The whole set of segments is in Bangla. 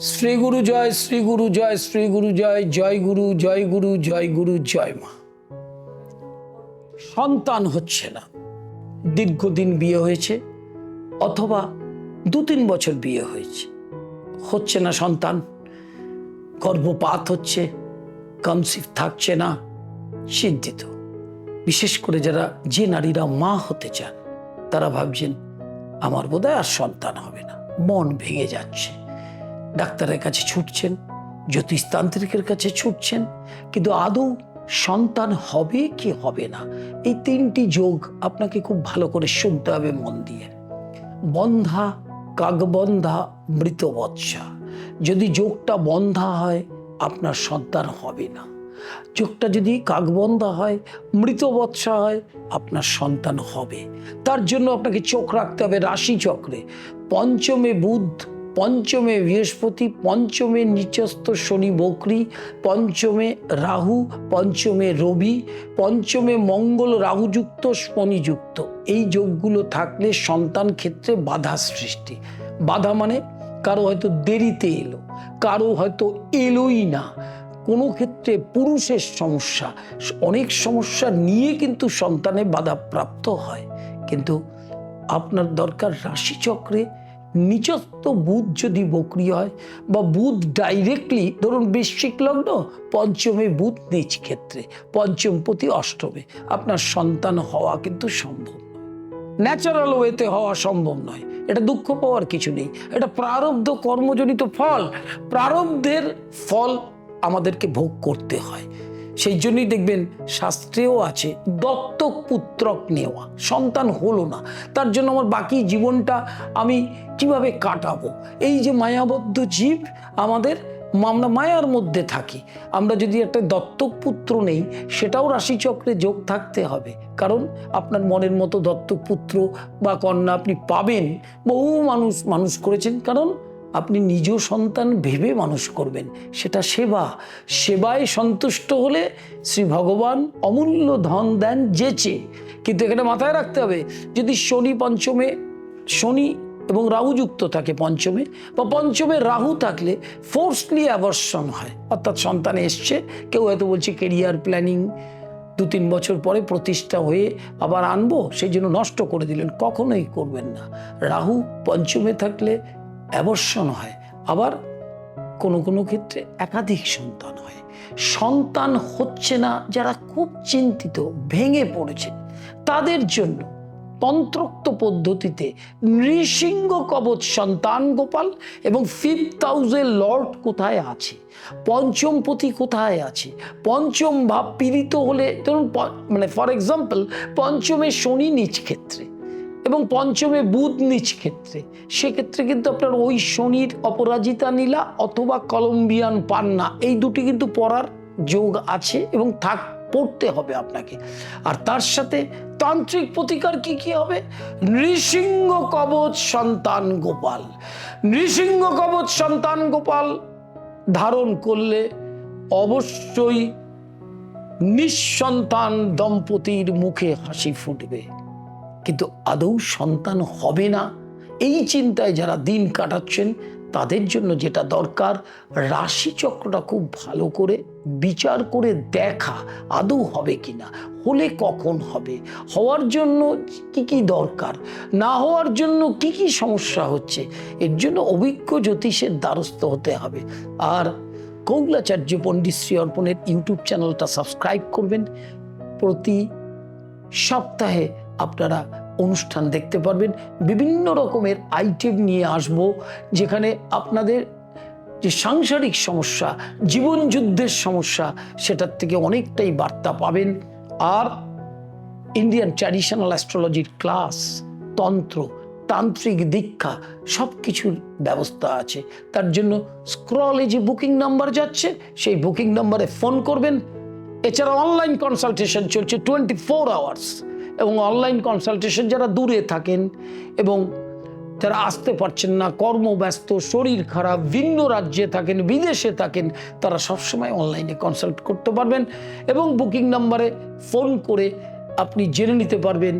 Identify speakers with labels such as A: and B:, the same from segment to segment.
A: শ্রী গুরু জয়, শ্রী গুরু জয়, শ্রী গুরু জয় জয় গুরু জয় গুরু জয় গুরু, জয় মা। সন্তান হচ্ছে না। দীর্ঘদিন বিয়ে হয়েছে অথবা দু তিন বছর বিয়ে হয়েছে। হচ্ছে না সন্তান। গর্ভপাত হচ্ছে কনসিভ থাকছে না, চিন্তিত। বিশেষ করে যারা যে নারীরা মা হতে চান, তারা ভাবছেন, আমার বোধহয় আর সন্তান হবে না। মন ভেঙে যাচ্ছে। ডাক্তারের কাছে ছুটছেন, জ্যোতিষতান্ত্রিকের কাছে ছুটছেন, কিন্তু আদৌ সন্তান হবে কি হবে না? এই তিনটি যোগ আপনাকে খুব ভালো করে শুনতে হবে মন দিয়ে। বন্ধা, কাকবন্ধা মৃত বৎসা যদি যোগটা বন্ধা হয়, আপনার সন্তান হবে না। যোগটা যদি কাকবন্ধা হয় মৃত বৎসা হয়, আপনার সন্তান হবে। তার জন্য আপনাকে চোখ রাখতে হবে রাশি চক্রে পঞ্চমে বুধ পঞ্চমে বৃহস্পতি, পঞ্চমে নিচস্থ শনি বকরি, পঞ্চমে রাহু, পঞ্চমে রবি, পঞ্চমে মঙ্গল রাহুযুক্ত, শনিযুক্ত। এই যোগগুলো থাকলে সন্তান ক্ষেত্রে বাধা সৃষ্টি। বাধা মানে কারও হয়তো দেরিতে এলো, কারও হয়তো এলোই না। কোনো ক্ষেত্রে পুরুষের সমস্যা, অনেক সমস্যা নিয়ে কিন্তু সন্তানে বাধাপ্রাপ্ত হয়। কিন্তু আপনার দরকার রাশিচক্রে নিচস্থ বুধ যদি বকরি হয় বা বুধ ডাইরেক্টলি ধরুন বৃশ্চিক লগ্ন, পঞ্চমে বুধ নিজ ক্ষেত্রে, পঞ্চম প্রতি অষ্টমে। আপনার সন্তান হওয়া কিন্তু সম্ভব ন্যাচারাল ওয়েতে হওয়া সম্ভব নয়। এটা দুঃখ পাওয়ার কিছু নেই। এটা প্রারব্ধ কর্মজনিত ফল। প্রারব্ধের ফল আমাদেরকে ভোগ করতে হয়। সেই জন্যই দেখবেন শাস্ত্রেও আছে দত্তক পুত্রক নেওয়া সন্তান হলো না। তার জন্য আমার বাকি জীবনটা আমি কীভাবে কাটাবো? এই যে মায়াবদ্ধ জীব আমাদের আমরা মায়ার মধ্যে থাকি। আমরা যদি একটা দত্তক পুত্র নেই, সেটাও রাশিচক্রে যোগ থাকতে হবে। কারণ আপনার মনের মতো দত্তক পুত্র বা কন্যা আপনি পাবেন। বহু মানুষ মানুষ করেছেন। কারণ আপনি নিজ সন্তান ভেবে মানুষ করবেন। সেটা সেবা। সেবায় সন্তুষ্ট হলে শ্রী ভগবান অমূল্য ধন দেন যেচে কিন্তু এখানে মাথায় রাখতে হবে, যদি শনি পঞ্চমে, শনি এবং রাহু যুক্ত থাকে পঞ্চমে, বা পঞ্চমে রাহু থাকলে ফোর্সলি অ্যাভার্সন হয়। অর্থাৎ সন্তান এসছে, কেউ হয়তো বলছে কেরিয়ার প্ল্যানিং দু তিন বছর পরে প্রতিষ্ঠা হয়ে আবার আনব, সেই জন্য নষ্ট করে দিলেন। কখনোই করবেন না। রাহু পঞ্চমে থাকলে অ্যাবর্ষণ হয়, আবার কোনো কোনো ক্ষেত্রে একাধিক সন্তান হয়। সন্তান হচ্ছে না যারা খুব চিন্তিত, ভেঙে পড়েছে। তাদের জন্য তন্ত্রোক্ত পদ্ধতিতে নৃসিংহ কবচ সন্তান গোপাল এবং ফিফথ হাউসের লর্ড কোথায় আছে? পঞ্চমপতি কোথায় আছে? পঞ্চম ভাব পীড়িত হলে, ধরুন মানে ফর এক্সাম্পল পঞ্চমে শনি নিজ ক্ষেত্রে। এবং পঞ্চমে বুধ নিজ ক্ষেত্রে। সেক্ষেত্রে কিন্তু আপনার ওই শনির অপরাজিতা নীলা অথবা কলম্বিয়ান পান্না, এই দুটি কিন্তু পড়ার যোগ আছে এবং থাক, পড়তে হবে আপনাকে। আর তার সাথে তান্ত্রিক প্রতিকার কি কি হবে? নৃসিংহ কবচ সন্তান গোপাল। নৃসিংহ কবচ সন্তান গোপাল ধারণ করলে অবশ্যই নিঃসন্তান দম্পতির মুখে হাসি ফুটবে। কিন্তু আদৌ সন্তান হবে না। এই চিন্তায় যারা দিন কাটাচ্ছেন, তাদের জন্য যেটা দরকার, রাশিচক্রটা খুব ভালো করে বিচার করে দেখা, আদৌ হবে কি না হলে কখন হবে, হওয়ার জন্য কি কি দরকার, না হওয়ার জন্য কি কি সমস্যা হচ্ছে, এর জন্য অভিজ্ঞ জ্যোতিষের দ্বারস্থ হতে হবে। আর কৌলাচার্য পণ্ডিত শ্রী অর্পণের ইউটিউব চ্যানেলটা সাবস্ক্রাইব করবেন। প্রতি সপ্তাহে আপনারা অনুষ্ঠান দেখতে পারবেন। বিভিন্ন রকমের আইটেম নিয়ে আসব, যেখানে আপনাদের যে সাংসারিক সমস্যা, জীবন যুদ্ধের সমস্যা, সেটার থেকে অনেকটাই বার্তা পাবেন। আর ইন্ডিয়ান ট্র্যাডিশনাল অ্যাস্ট্রোলজির ক্লাস তন্ত্র, তান্ত্রিক দীক্ষা সব কিছুর ব্যবস্থা আছে। তার জন্য স্ক্রলে যে বুকিং নাম্বার যাচ্ছে, সেই বুকিং নাম্বারে ফোন করবেন। এছাড়া অনলাইন কনসালটেশন চলছে টোয়েন্টি ফোর আওয়ার্স এবং অনলাইন কনসালটেশন যারা দূরে থাকেন এবং যারা আসতে পারছেন না, কর্মব্যস্ত, শরীর খারাপ, ভিন্ন রাজ্যে থাকেন, বিদেশে থাকেন, তারা সবসময় অনলাইনে কনসাল্ট করতে পারবেন এবং বুকিং নাম্বারে ফোন করে আপনি জেনে নিতে পারবেন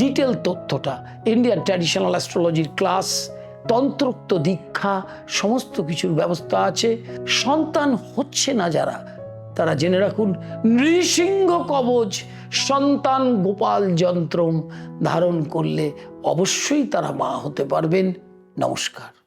A: ডিটেল তথ্যটা। ইন্ডিয়ান ট্র্যাডিশনাল অ্যাস্ট্রোলজির ক্লাস তন্ত্রোক্ত দীক্ষা, সমস্ত কিছুর ব্যবস্থা আছে। সন্তান হচ্ছে না যারা তারা জেনে রাখুন, নৃসিংহ কবচ সন্তান গোপাল যন্ত্রম ধারণ করলে অবশ্যই তারা মা হতে পারবেন। নমস্কার।